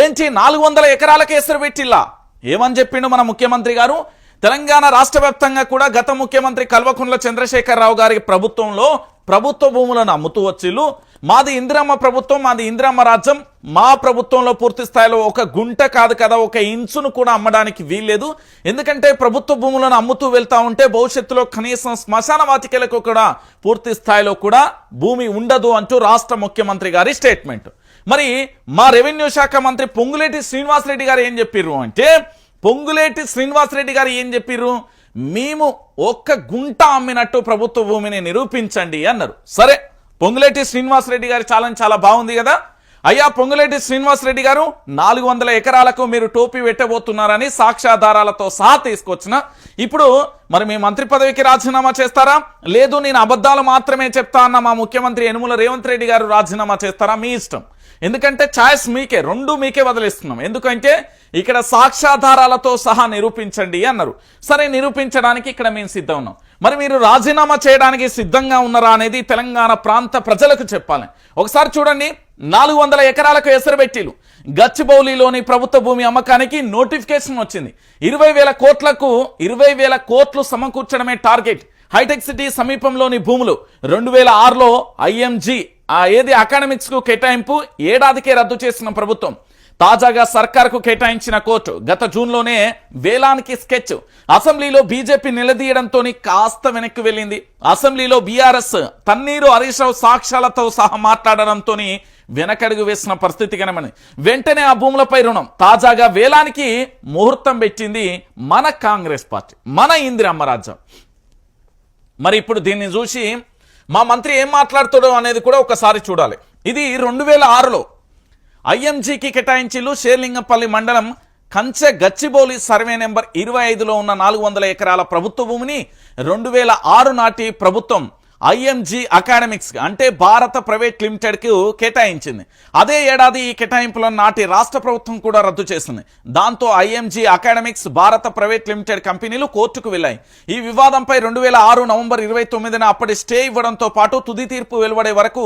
ఏంటి నాలుగు వందల ఎకరాలకు ఎసరు పెట్టిల్లా? ఏమని చెప్పిండు మన ముఖ్యమంత్రి గారు? తెలంగాణ రాష్ట్ర వ్యాప్తంగా కూడా గత ముఖ్యమంత్రి కల్వకుంట్ల చంద్రశేఖరరావు గారి ప్రభుత్వంలో ప్రభుత్వ భూములను అమ్ముతూ వచ్చిళ్ళు మాది ఇందిరమ్మ ప్రభుత్వం మాది ఇందిరమ్మ రాజ్యం. మా ప్రభుత్వంలో పూర్తి స్థాయిలో ఒక గుంట కాదు కదా ఒక ఇంచును కూడా అమ్మడానికి వీల్లేదు. ఎందుకంటే ప్రభుత్వ భూములను అమ్ముతూ వెళ్తా ఉంటే భవిష్యత్తులో కనీసం శ్మశాన వాటికలకు కూడా పూర్తి స్థాయిలో కూడా భూమి ఉండదు అంటూ రాష్ట్ర ముఖ్యమంత్రి గారి స్టేట్మెంట్. మరి మా రెవెన్యూ శాఖ మంత్రి పొంగులేటి శ్రీనివాసరెడ్డి గారు ఏం చెప్పిర్రు అంటే పొంగులేటి శ్రీనివాసరెడ్డి గారు ఏం చెప్పిర్రు? మేము ఒక్క గుంట అమ్మినట్టు ప్రభుత్వ భూమిని నిరూపించండి అన్నారు. సరే పొంగులేటి శ్రీనివాసరెడ్డి గారి ఛాలెంజ్ చాలా బాగుంది కదా? అయ్యా పొంగులేటి శ్రీనివాసరెడ్డి గారు నాలుగు వందల ఎకరాలకు మీరు టోపీ పెట్టబోతున్నారని సాక్ష్యాధారాలతో సహా తీసుకొచ్చిన. ఇప్పుడు మరి మీ మంత్రి పదవికి రాజీనామా చేస్తారా? లేదు నేను అబద్ధాలు మాత్రమే చెప్తా అన్న మా ముఖ్యమంత్రి యనుమల రేవంత్ రెడ్డి గారు రాజీనామా చేస్తారా? మీ ఇష్టం. ఎందుకంటే ఛాయిస్ మీకే రెండు మీకే వదిలేస్తున్నాం. ఎందుకంటే ఇక్కడ సాక్ష్యాధారాలతో సహా నిరూపించండి అన్నారు. సరే నిరూపించడానికి ఇక్కడ మేము సిద్ధం ఉన్నాం. మరి మీరు రాజీనామా చేయడానికి సిద్ధంగా ఉన్నారా అనేది తెలంగాణ ప్రాంత ప్రజలకు చెప్పాలి. ఒకసారి చూడండి నాలుగు వందల ఎకరాలకు ఎసరబెట్టిలు గచ్చిబౌలిలోని ప్రభుత్వ భూమి అమ్మకానికి నోటిఫికేషన్ వచ్చింది. ఇరవై వేల కోట్లకు ఇరవై వేల కోట్లు సమకూర్చడమే టార్గెట్. హైటెక్ సిటీ సమీపంలోని భూములు రెండు వేల ఆరులో ఐఎంజీ ఆ ఏది అకాడమిక్స్కు కేటాయింపు ఏడాదికే రద్దు చేసిన ప్రభుత్వం. తాజాగా సర్కార్కు కేటాయించిన కోర్టు గత జూన్లోనే వేలానికి స్కెచ్. అసెంబ్లీలో బీజేపీ నిలదీయడంతో కాస్త వెనక్కి వెళ్ళింది. అసెంబ్లీలో బీఆర్ఎస్ తన్నీరు హరీష్ రావు సాక్ష్యాలతో సహా మాట్లాడడంతో వెనకడుగు వేసిన పరిస్థితి కనమని వెంటనే ఆ భూములపై రుణం. తాజాగా వేలానికి ముహూర్తం పెట్టింది మన కాంగ్రెస్ పార్టీ మన ఇందిరమ్మరాజ్యం మరి ఇప్పుడు దీన్ని చూసి మా మంత్రి ఏం మాట్లాడుతాడో అనేది కూడా ఒకసారి చూడాలి. ఇది రెండు వేల ఆరులో ఐఎంజీకి కేటాయించిల్లు షేర్లింగంపల్లి మండలం కంచె గచ్చిబౌలి సర్వే నెంబర్ ఇరవై ఐదులో ఉన్న నాలుగు వందల ఎకరాల ప్రభుత్వ భూమిని రెండు వేల ఆరు నాటి ప్రభుత్వం ఐఎంజీ అకాడమిక్స్ అంటే భారత ప్రైవేట్ లిమిటెడ్కు కేటాయించింది. అదే ఏడాది ఈ కేటాయింపులను నాటి రాష్ట్ర ప్రభుత్వం కూడా రద్దు చేసింది. దాంతో IMG academics Bharata private limited కంపెనీలు కోర్టుకు వెళ్ళాయి ఈ వివాదంపై రెండు వేల ఆరు నవంబర్ ఇరవై తొమ్మిదిన అప్పటి స్టే ఇవ్వడంతో పాటు తుది తీర్పు వెలువడే వరకు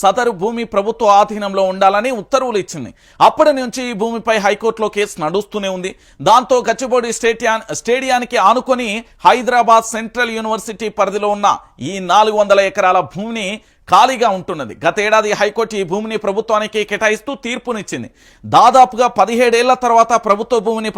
సదరు భూమి ప్రభుత్వ ఆధీనంలో ఉండాలని ఉత్తర్వులు ఇచ్చింది. అప్పటి నుంచి ఈ భూమిపై హైకోర్టులో కేసు నడుస్తూనే ఉంది. దాంతో గచ్చిబౌడి స్టేడియా స్టేడియానికి ఆనుకొని హైదరాబాద్ సెంట్రల్ యూనివర్సిటీ పరిధిలో ఉన్న ఈ నాలుగు వందల ఎకరాల భూమిని ఖాళీగా ఉంటున్నది. గతేడాది హైకోర్టు ఈ భూమిని ప్రభుత్వానికి కేటాయిస్తూ తీర్పునిచ్చింది. దాదాపుగా పదిహేడేళ్ళ తర్వాత ప్రభుత్వ భూమిని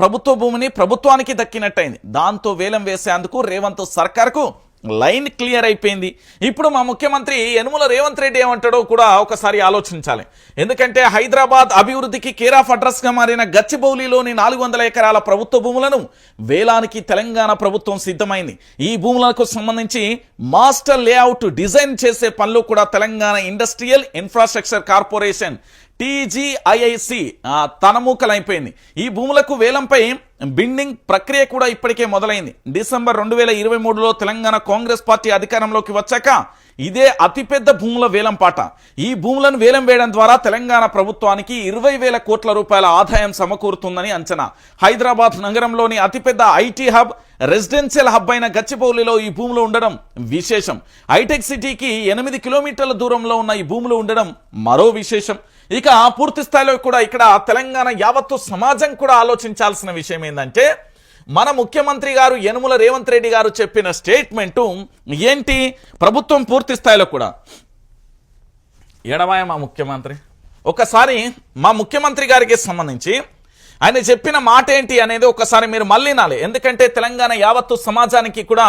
ప్రభుత్వ భూమిని ప్రభుత్వానికి దక్కినట్టయింది. దాంతో వేలం వేసేందుకు రేవంత్ సర్కార్కు లైన్ క్లియర్ అయిపోయింది. ఇప్పుడు మా ముఖ్యమంత్రి యనుమల రేవంత్ రెడ్డి ఏమంటాడో కూడా ఒకసారి ఆలోచించాలి. ఎందుకంటే హైదరాబాద్ అభివృద్ధికి కేరాఫ్ అడ్రస్గా మారిన గచ్చిబౌలిలోని నాలుగు వందల ఎకరాల ప్రభుత్వ భూములను వేలానికి తెలంగాణ ప్రభుత్వం సిద్ధమైంది. ఈ భూములకు సంబంధించి మాస్టర్ లేఅవుట్ డిజైన్ చేసే పనులు కూడా Telangana industrial infrastructure corporation TGIIC తనమూకలైపోయింది ఈ భూములకు వేలంపై బిండింగ్ ప్రక్రియ కూడా ఇప్పటికే మొదలైంది. డిసెంబర్ రెండు వేల ఇరవై మూడులో తెలంగాణ కాంగ్రెస్ పార్టీ అధికారంలోకి వచ్చాక ఇదే అతిపెద్ద భూముల వేలం పాట. ఈ భూములను వేలం వేయడం ద్వారా తెలంగాణ ప్రభుత్వానికి ఇరవై వేల కోట్ల రూపాయల ఆదాయం సమకూరుతుందని అంచనా. హైదరాబాద్ నగరంలోని అతిపెద్ద ఐటీ హబ్ రెసిడెన్షియల్ హబ్ అయిన గచ్చిబౌలిలో ఈ భూములు ఉండడం విశేషం. హైటెక్ సిటీకి ఎనిమిది కిలోమీటర్ల దూరంలో ఉన్న ఈ భూములు ఉండడం మరో విశేషం. ఇక పూర్తి స్థాయిలో కూడా ఇక్కడ తెలంగాణ యావత్తు సమాజం కూడా ఆలోచించాల్సిన విషయం ఏంటంటే మన ముఖ్యమంత్రి గారు యనుమల రేవంత్ రెడ్డి గారు చెప్పిన స్టేట్మెంటు ఏంటి? ప్రభుత్వం పూర్తి స్థాయిలో కూడా. ఎడవాయ మా ముఖ్యమంత్రి? ఒకసారి మా ముఖ్యమంత్రి గారికి సంబంధించి ఆయన చెప్పిన మాట ఏంటి అనేది ఒకసారి మీరు మళ్ళీ ఎందుకంటే తెలంగాణ యావత్తు సమాజానికి కూడా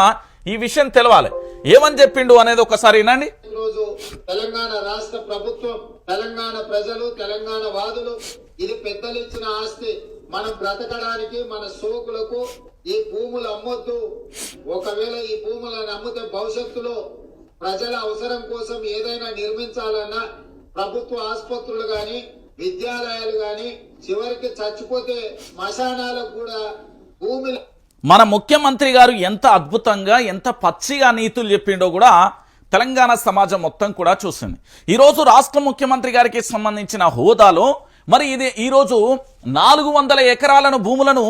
ఈ విషయం తెలవాలి. ఏమని చెప్పిండు అనేది ఒకసారి వినండి. రోజు తెలంగాణ రాష్ట్ర ప్రభుత్వం తెలంగాణ ప్రజలు తెలంగాణ వాదులు ఇది పెద్దలు ఇచ్చిన ఆస్తి. మనం బ్రతకడానికి మన సోకులకు ఈ భూములు అమ్మొద్దు. ఒకవేళ ఈ భూములను అమ్మితే భవిష్యత్తులో ప్రజల అవసరం కోసం ఏదైనా నిర్మించాలన్నా ప్రభుత్వ ఆసుపత్రులు గాని విద్యాలయాలు గాని చివరికి చచ్చిపోతే శ్మశానాలకు కూడా భూమి మన ముఖ్యమంత్రి గారు ఎంత అద్భుతంగా ఎంత పచ్చిగా నీతులు చెప్పిండో కూడా తెలంగాణ సమాజం మొత్తం కూడా చూసింది. ఈరోజు రాష్ట్ర ముఖ్యమంత్రి గారికి సంబంధించిన హోదాలో మరి ఇది ఈరోజు నాలుగు వందల ఎకరాలను భూములను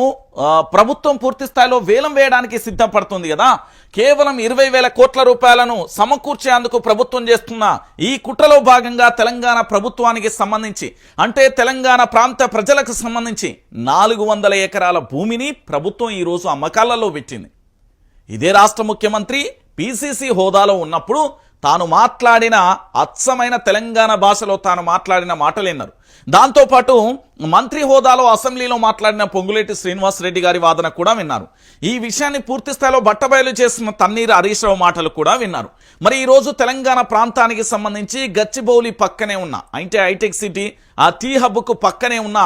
ప్రభుత్వం పూర్తి స్థాయిలో వేలం వేయడానికి సిద్ధపడుతుంది కదా. కేవలం ఇరవై వేల కోట్ల రూపాయలను సమకూర్చేందుకు ప్రభుత్వం చేస్తున్న ఈ కుట్రలో భాగంగా తెలంగాణ ప్రభుత్వానికి సంబంధించి అంటే తెలంగాణ ప్రాంత ప్రజలకు సంబంధించి నాలుగు వందల ఎకరాల భూమిని ప్రభుత్వం ఈరోజు అమ్మకాలలో పెట్టింది. ఇదే రాష్ట్ర ముఖ్యమంత్రి పిసిసి హోదాలో ఉన్నప్పుడు తాను మాట్లాడిన అచ్చమైన తెలంగాణ భాషలో తాను మాట్లాడిన మాటలు విన్నారు దాంతోపాటు మంత్రి హోదాలో అసెంబ్లీలో మాట్లాడిన పొంగులేటి శ్రీనివాస్ రెడ్డి గారి వాదన కూడా విన్నారు. ఈ విషయాన్ని పూర్తి స్థాయిలో బట్టబయలు చేసిన తన్నీరు హరీష్ రావు మాటలు కూడా విన్నారు. మరి ఈరోజు తెలంగాణ ప్రాంతానికి సంబంధించి గచ్చిబౌలి పక్కనే ఉన్న అంటే హైటెక్ సిటీ ఆ టీ హబ్కు పక్కనే ఉన్న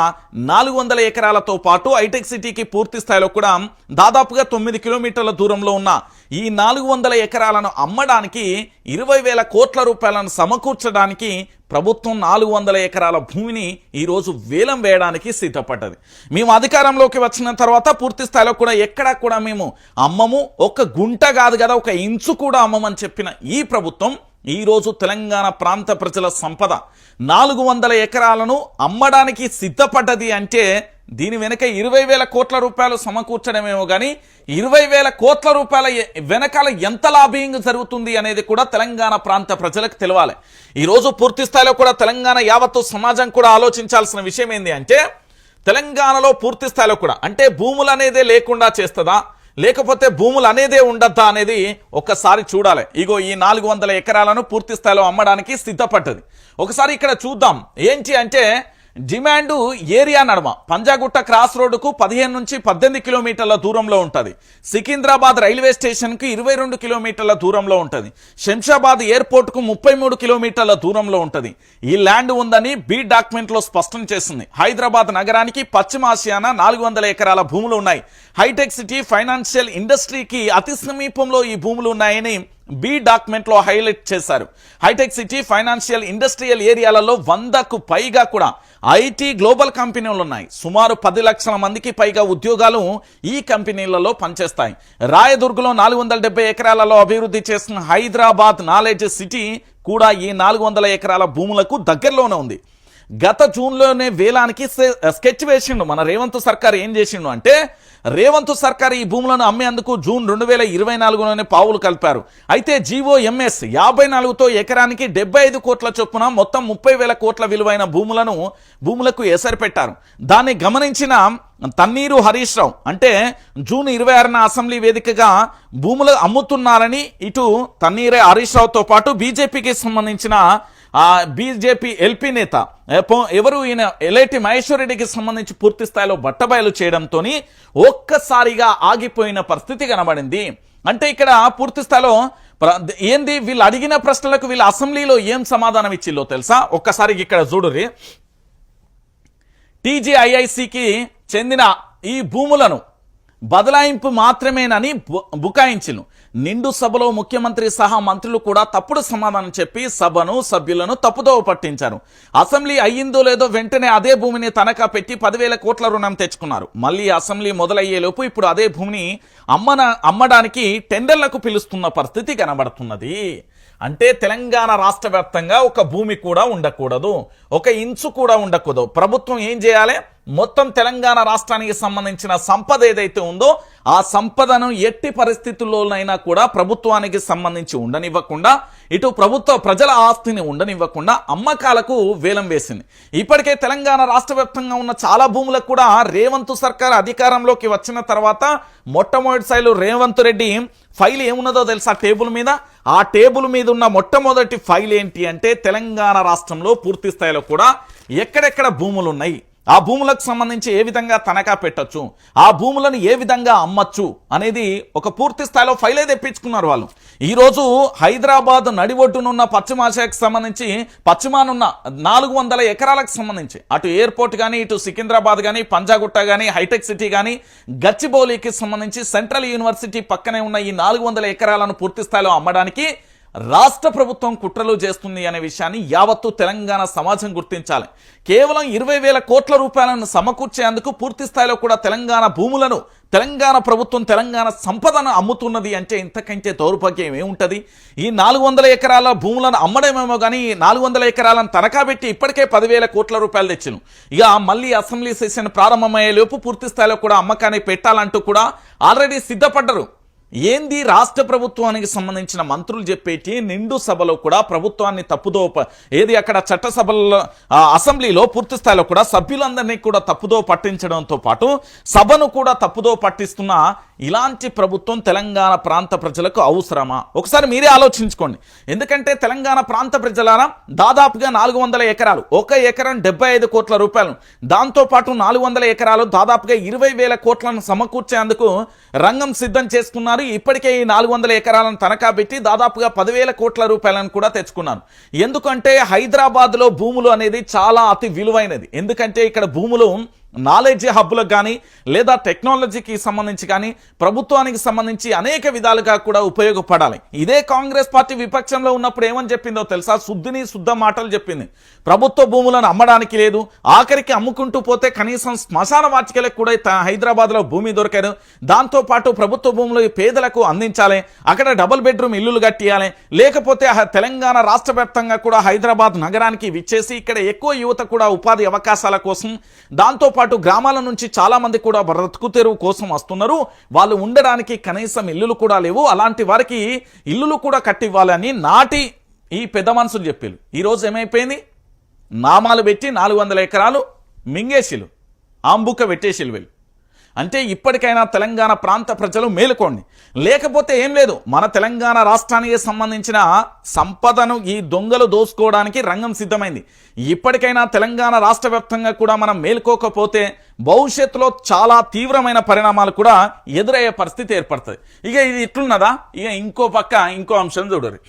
నాలుగు వందల ఎకరాలతో పాటు హైటెక్ సిటీకి పూర్తి స్థాయిలో కూడా దాదాపుగా తొమ్మిది కిలోమీటర్ల దూరంలో ఉన్న ఈ నాలుగు వందల ఎకరాలను అమ్మడానికి ఇరవై వేల కోట్ల రూపాయలను సమకూర్చడానికి ప్రభుత్వం నాలుగు వందల ఎకరాల భూమిని ఈరోజు వేలం వేయడానికి సిద్ధపడ్డది. మేము అధికారంలోకి వచ్చిన తర్వాత పూర్తి స్థాయిలో కూడా ఎక్కడా కూడా మేము అమ్మము ఒక గుంట కాదు కదా ఒక ఇంచు కూడా అమ్మమని చెప్పిన ఈ ప్రభుత్వం ఈరోజు తెలంగాణ ప్రాంత ప్రజల సంపద. నాలుగు వందల ఎకరాలను అమ్మడానికి సిద్ధపడ్డది అంటే దీని వెనక ఇరవై వేల కోట్ల రూపాయలు సమకూర్చడమేమో కానీ ఇరవై వేల కోట్ల రూపాయల వెనకాల ఎంత లాబింగ్ జరుగుతుంది అనేది కూడా తెలంగాణ ప్రాంత ప్రజలకు తెలవాలి. ఈరోజు పూర్తి స్థాయిలో కూడా తెలంగాణ యావత్తు సమాజం కూడా ఆలోచించాల్సిన విషయం ఏంటి అంటే తెలంగాణలో పూర్తి స్థాయిలో కూడా అంటే భూములు అనేదే లేకుండా చేస్తుందా? లేకపోతే భూములు అనేదే ఉండద్దా అనేది ఒక్కసారి చూడాలి. ఇగో ఈ నాలుగు వందల ఎకరాలను పూర్తి స్థాయిలో అమ్మడానికి సిద్ధపడ్డది. ఒకసారి ఇక్కడ చూద్దాం. ఏంటి అంటే డిమాండ్ ఏరియా నడమ. పంజాగుట్ట క్రాస్ రోడ్డుకు పదిహేను నుంచి పద్దెనిమిది కిలోమీటర్ల దూరంలో ఉంటుంది. సికింద్రాబాద్ రైల్వే స్టేషన్కు ఇరవై రెండు కిలోమీటర్ల దూరంలో ఉంటుంది. శంషాబాద్ ఎయిర్పోర్ట్కు ముప్పై మూడు కిలోమీటర్ల దూరంలో ఉంటుంది. ఈ ల్యాండ్ ఉందని బీ డాక్యుమెంట్లో స్పష్టం చేసింది. హైదరాబాద్ నగరానికి పశ్చిమ ఆసియాన నాలుగు వందల ఎకరాల భూములు ఉన్నాయి. హైటెక్ సిటీ ఫైనాన్షియల్ ఇండస్ట్రీకి అతి సమీపంలో ఈ భూములు ఉన్నాయని బి డాక్యుమెంట్లో హైలైట్ చేశారు. హైటెక్ సిటీ ఫైనాన్షియల్ ఇండస్ట్రియల్ ఏరియాలలో వందకు పైగా కూడా ఐటీ గ్లోబల్ కంపెనీలు ఉన్నాయి. సుమారు పది లక్షల మందికి పైగా ఉద్యోగాలు ఈ కంపెనీలలో పనిచేస్తాయి. రాయదుర్గలో నాలుగు వందల డెబ్బై ఎకరాలలో అభివృద్ధి చేసిన హైదరాబాద్ నాలెడ్జ్ సిటీ కూడా ఈ నాలుగు వందల ఎకరాల భూములకు దగ్గరలోనే ఉంది. గత జూన్లోనే వేలానికి స్కెచ్ వేసిండు. మన రేవంత్ సర్కార్ ఏం చేసిండు అంటే రేవంత్ సర్కార్ ఈ భూములను అమ్మేందుకు జూన్ రెండు వేల ఇరవై నాలుగులోనే పావులు కలిపారు. అయితే జీవో ఎంఎస్ యాభై నాలుగుతో ఎకరానికి డెబ్బై ఐదు కోట్ల చొప్పున మొత్తం ముప్పై వేల కోట్ల విలువైన భూములను భూములకు ఎసరు పెట్టారు దాన్ని గమనించిన తన్నీరు హరీష్ రావు అంటే జూన్ ఇరవై ఆరున అసెంబ్లీ వేదికగా భూములు అమ్ముతున్నారని ఇటు తన్నీరే హరీష్ రావుతో పాటు బీజేపీకి సంబంధించిన ఆ బీజేపీ ఎల్పీ నేత ఎవరు ఈయన ఎలేటి మహేశ్వర్ రెడ్డికి సంబంధించి పూర్తి స్థాయిలో బట్టబయలు చేయడంతో ఒక్కసారిగా ఆగిపోయిన పరిస్థితి కనబడింది. అంటే ఇక్కడ పూర్తి స్థాయిలో ఏంది వీళ్ళు అడిగిన ప్రశ్నలకు వీళ్ళు అసెంబ్లీలో ఏం సమాధానం ఇచ్చిల్లో తెలుసా? ఒక్కసారి ఇక్కడ చూడుర్రి. టీజీఐఐసికి చెందిన ఈ భూములను బదలాయింపు మాత్రమేనని బు- బుకాయించిను నిండు సభలో ముఖ్యమంత్రి సహా మంత్రులు కూడా తప్పుడు సమాధానం చెప్పి సభను సభ్యులను తప్పుదోవ పట్టించారు. అసెంబ్లీ అయ్యిందో లేదో వెంటనే అదే భూమిని తనఖా పెట్టి పదివేల కోట్ల రుణం తెచ్చుకున్నారు. మళ్ళీ అసెంబ్లీ మొదలయ్యేలోపు ఇప్పుడు అదే భూమిని అమ్మన అమ్మడానికి టెండర్లకు పిలుస్తున్న పరిస్థితి కనబడుతున్నది. అంటే తెలంగాణ రాష్ట్ర వ్యాప్తంగా ఒక భూమి కూడా ఉండకూడదు. ఒక ఇంచు కూడా ఉండకూడదు. ప్రభుత్వం ఏం చేయాలి? మొత్తం తెలంగాణ రాష్ట్రానికి సంబంధించిన సంపద ఏదైతే ఉందో ఆ సంపదను ఎట్టి పరిస్థితుల్లోనైనా కూడా ప్రభుత్వానికి సంబంధించి ఉండనివ్వకుండా ఇటు ప్రభుత్వ ప్రజల ఆస్తిని ఉండనివ్వకుండా అమ్మకాలకు వేలం వేసింది. ఇప్పటికే తెలంగాణ రాష్ట్ర ఉన్న చాలా భూములకు కూడా రేవంత్ సర్కార్ అధికారంలోకి వచ్చిన తర్వాత మొట్టమొదటిసారిలో రేవంత్ రెడ్డి ఫైల్ ఏమున్నదో తెలుసా టేబుల్ మీద? ఆ టేబుల్ మీద ఉన్న మొట్టమొదటి ఫైల్ ఏంటి అంటే తెలంగాణ రాష్ట్రంలో పూర్తి స్థాయిలో కూడా ఎక్కడెక్కడ భూములు ఉన్నాయి ఆ భూములకు సంబంధించి ఏ విధంగా తనఖా పెట్టొచ్చు? ఆ భూములను ఏ విధంగా అమ్మచ్చు? అనేది ఒక పూర్తి స్థాయిలో ఫైలే తెప్పించుకున్నారు వాళ్ళు. ఈరోజు హైదరాబాద్ నడిబొడ్డునున్న పశ్చిమాసియాకి సంబంధించి పశ్చిమానున్న నాలుగు వందల ఎకరాలకు సంబంధించి అటు ఎయిర్పోర్ట్ కానీ ఇటు సికింద్రాబాద్ కానీ పంజాగుట్ట కానీ హైటెక్ సిటీ కానీ గచ్చిబౌలికి సంబంధించి సెంట్రల్ యూనివర్సిటీ పక్కనే ఉన్న ఈ నాలుగు వందల ఎకరాలను పూర్తి స్థాయిలో అమ్మడానికి రాష్ట్ర ప్రభుత్వం కుట్రలు చేస్తుంది అనే విషయాన్ని యావత్తు తెలంగాణ సమాజం గుర్తించాలి. కేవలం ఇరవై వేల కోట్ల రూపాయలను సమకూర్చేందుకు పూర్తి స్థాయిలో కూడా తెలంగాణ భూములను తెలంగాణ ప్రభుత్వం తెలంగాణ సంపదను అమ్ముతున్నది అంటే ఇంతకంటే దౌర్భాగ్యం ఏముంటది ఈ నాలుగు వందల ఎకరాల భూములను అమ్మడమేమో కానీ ఈ నాలుగు వందల ఎకరాలను తనఖా పెట్టి ఇప్పటికే పదివేల కోట్ల రూపాయలు తెచ్చును. ఇక మళ్ళీ అసెంబ్లీ సెషన్ ప్రారంభమయ్యే లోపు పూర్తి స్థాయిలో కూడా అమ్మకాన్ని పెట్టాలంటూ కూడా ఆల్రెడీ సిద్ధపడ్డరు. ఏంది రాష్ట్ర ప్రభుత్వానికి సంబంధించిన మంత్రులు చెప్పేటి నిండు సభలో కూడా ప్రభుత్వాన్ని తప్పుదో ప- ఏది అక్కడ చట్టసభల్లో అసెంబ్లీలో పూర్తి స్థాయిలో కూడా సభ్యులందరినీ కూడా తప్పుదో పట్టించడంతో పాటు సభను కూడా తప్పుదో పట్టిస్తున్న ఇలాంటి ప్రభుత్వం తెలంగాణ ప్రాంత ప్రజలకు అవసరమా? ఒకసారి మీరే ఆలోచించుకోండి. ఎందుకంటే తెలంగాణ ప్రాంత ప్రజలారా దాదాపుగా నాలుగు వందల ఎకరాలు ఒక ఎకరం డెబ్బై ఐదు కోట్ల రూపాయలు దాంతో పాటు నాలుగు వందల ఎకరాలు దాదాపుగా ఇరవై వేల కోట్లను సమకూర్చేందుకు రంగం సిద్ధం చేసుకున్నారు. ఇప్పటికే ఈ నాలుగు వందల ఎకరాలను తనఖా పెట్టి దాదాపుగా పదివేల కోట్ల రూపాయలను కూడా తెచ్చుకున్నారు ఎందుకంటే హైదరాబాద్లో భూములు అనేది చాలా అతి విలువైనది. ఎందుకంటే ఇక్కడ భూములు నాలెడ్జ్ హబ్బులకు కానీ లేదా టెక్నాలజీకి సంబంధించి కానీ ప్రభుత్వానికి సంబంధించి అనేక విధాలుగా కూడా ఉపయోగపడాలి. ఇదే కాంగ్రెస్ పార్టీ విపక్షంలో ఉన్నప్పుడు ఏమని చెప్పిందో తెలుసా? శుద్ధిని శుద్ధ మాటలు చెప్పింది. ప్రభుత్వ భూములను అమ్మడానికి లేదు. ఆఖరికి అమ్ముకుంటూ పోతే కనీసం శ్మశాన వాటికలకు కూడా హైదరాబాద్లో భూమి దొరకదు. దాంతోపాటు ప్రభుత్వ భూములు పేదలకు అందించాలి. అక్కడ డబుల్ బెడ్రూమ్ ఇల్లులు కట్టియాలి. లేకపోతే తెలంగాణ రాష్ట్ర వ్యాప్తంగా కూడా హైదరాబాద్ నగరానికి విచ్చేసి ఇక్కడ ఎక్కువ యువత కూడా ఉపాధి అవకాశాల కోసం దాంతో పాటు గ్రామాల నుంచి చాలా మంది కూడా బ్రతుకు తెరువు కోసం వస్తున్నారు. వాళ్ళు ఉండడానికి కనీసం ఇల్లులు కూడా లేవు. అలాంటి వారికి ఇల్లులు కూడా కట్టివ్వాలని నాటి ఈ పెద్ద మనుషులు చెప్పారు ఈ రోజు ఏమైపోయింది? నామాలు పెట్టి నాలుగు వందల ఎకరాలు మింగేసిలు ఆంబుక పెట్టేసిలు వీళ్ళు. అంటే ఇప్పటికైనా తెలంగాణ ప్రాంత ప్రజలు మేలుకోండి. లేకపోతే ఏం లేదు మన తెలంగాణ రాష్ట్రానికి సంబంధించిన సంపదను ఈ దొంగలు దోసుకోవడానికి రంగం సిద్ధమైంది. ఇప్పటికైనా తెలంగాణ రాష్ట్ర కూడా మనం మేలుకోకపోతే భవిష్యత్తులో చాలా తీవ్రమైన పరిణామాలు కూడా ఎదురయ్యే పరిస్థితి ఏర్పడుతుంది. ఇక ఇది ఇట్లున్నదా? ఇక ఇంకో పక్క ఇంకో అంశం చూడరు.